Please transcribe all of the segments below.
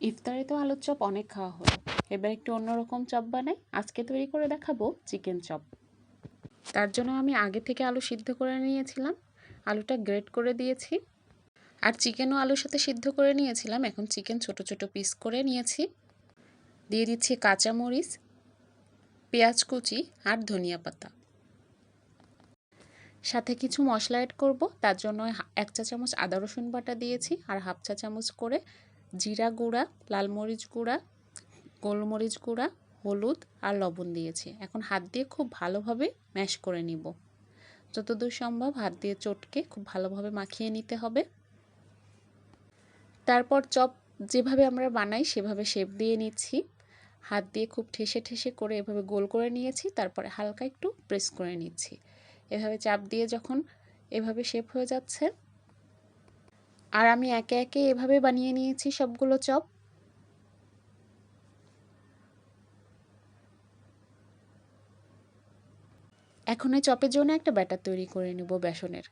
ইফতারে তো আলুর চপ অনেক খাওয়া হলো। এবার একটু অন্যরকম চপ বানাই। আজকে তৈরি করে দেখাবো চিকেন চপ। তার জন্য আমি আগে থেকে আলু সিদ্ধ করে নিয়েছিলাম। আলুটা গ্রেট করে দিয়েছি। আর চিকেনও আলুর সাথে সিদ্ধ করে নিয়েছিলাম। এখন চিকেন ছোট ছোট পিস করে নিয়েছি। দিয়ে দিচ্ছি কাঁচামরিচ, পেঁয়াজ কুচি আর ধনিয়া পাতা। সাথে কিছু মশলা অ্যাড করব। তার জন্য এক চা চামচ আদা রসুন বাটা দিয়েছি আর হাফ চা চামচ করে জিরা গুঁড়া, লাল মরিচ গুঁড়া, গোলমরিচ গুঁড়া, হলুদ আর লবণ দিয়েছি। এখন হাত দিয়ে খুব ভালোভাবে ম্যাশ করে নিব। যতদূর সম্ভব হাত দিয়ে চটকে খুব ভালোভাবে মাখিয়ে নিতে হবে। তারপর চপ যেভাবে আমরা বানাই সেভাবে শেপ দিয়ে নিচ্ছি। হাত দিয়ে খুব ঠেসে ঠেসে করে এভাবে গোল করে নিয়েছি, তারপরে হালকা একটু প্রেস করে নিচ্ছি। এভাবে চাপ দিয়ে যখন এভাবে শেপ হয়ে যাচ্ছে আর আমি একে একে এভাবে বানিয়ে নিয়েছি সবগুলো চপ। এখন এই চপের জন্য একটা ব্যাটার তৈরি করে নেব বেসনের।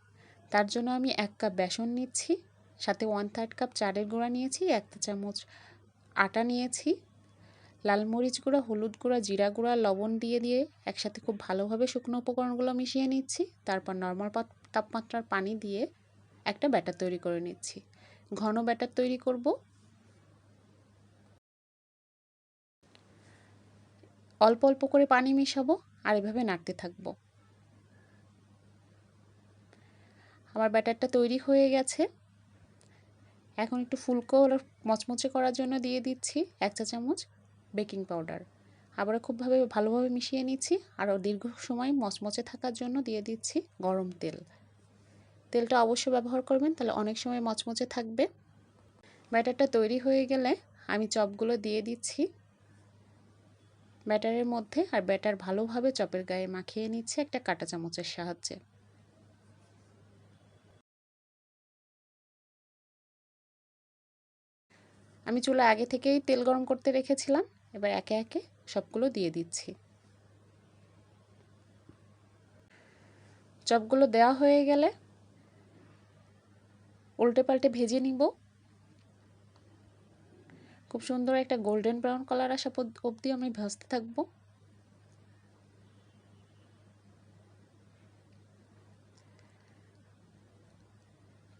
তার জন্য আমি এক কাপ বেসন নিচ্ছি, সাথে ওয়ান থার্ড কাপ চারের গুঁড়া নিয়েছি একটা চামচ আটা নিয়েছি, লাল মরিচ গুঁড়া, হলুদ গুঁড়া, জিরা গুঁড়া, লবণ দিয়ে দিয়ে একসাথে খুব ভালোভাবে শুকনো উপকরণগুলো মিশিয়ে নিচ্ছি। তারপর নর্মাল তাপমাত্রার পানি দিয়ে একটা ব্যাটার তৈরি করে নিচ্ছি। ঘন ব্যাটার তৈরি করব। অল্প অল্প করে পানি মিশাবো আর এভাবে নাড়তে থাকব। আমার ব্যাটারটা তৈরি হয়ে গেছে। এখন একটু ফুলকো মচমচে করার জন্য দিয়ে দিচ্ছি এক চা চামচ বেকিং পাউডার। আবারও খুবভাবে ভালোভাবে মিশিয়ে নিচ্ছি আরও দীর্ঘ সময় মচমচে থাকার জন্য দিয়ে দিচ্ছি গরম তেল। তেলটা অবশ্যই ব্যবহার করবেন, তাহলে অনেক সময় মচমচে থাকবে। ব্যাটারটা তৈরি হয়ে গেলে আমি চপগুলো দিয়ে দিচ্ছি। ব্যাটারের মধ্যে আর ব্যাটার ভালোভাবে চপের গায়ে মাখিয়ে নিচ্ছে একটা কাঁটা চামচের সাহায্যে। আমি চুলা আগে থেকেই তেল গরম করতে রেখেছিলাম, এবার একে একে সবগুলো দিয়ে দিচ্ছি। চপগুলো দেওয়া হয়ে গেলে উল্টে পাল্টে ভেজে নিব। খুব সুন্দর একটা গোল্ডেন ব্রাউন কালার আসা অবধি আমি ভাজতে থাকব।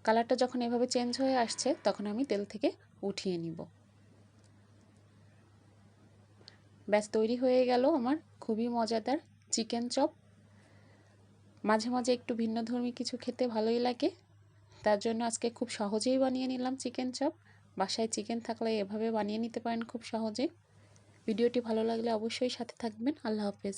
কালারটা যখন এভাবে চেঞ্জ হয়ে আসছে, তখন আমি তেল থেকে উঠিয়ে নিব। ব্যাস, তৈরি হয়ে গেল আমার খুবই মজাদার চিকেন চপ মাঝে মাঝে একটু ভিন্ন ধর্মী কিছু খেতে ভালোই লাগে। তার জন্য আজকে খুব সহজেই বানিয়ে নিলাম চিকেন চপ। বাসায় চিকেন থাকলে এভাবে বানিয়ে নিতে পারেন খুব সহজে। ভিডিওটি ভালো লাগলে অবশ্যই সাথে থাকবেন। আল্লাহ হাফেজ।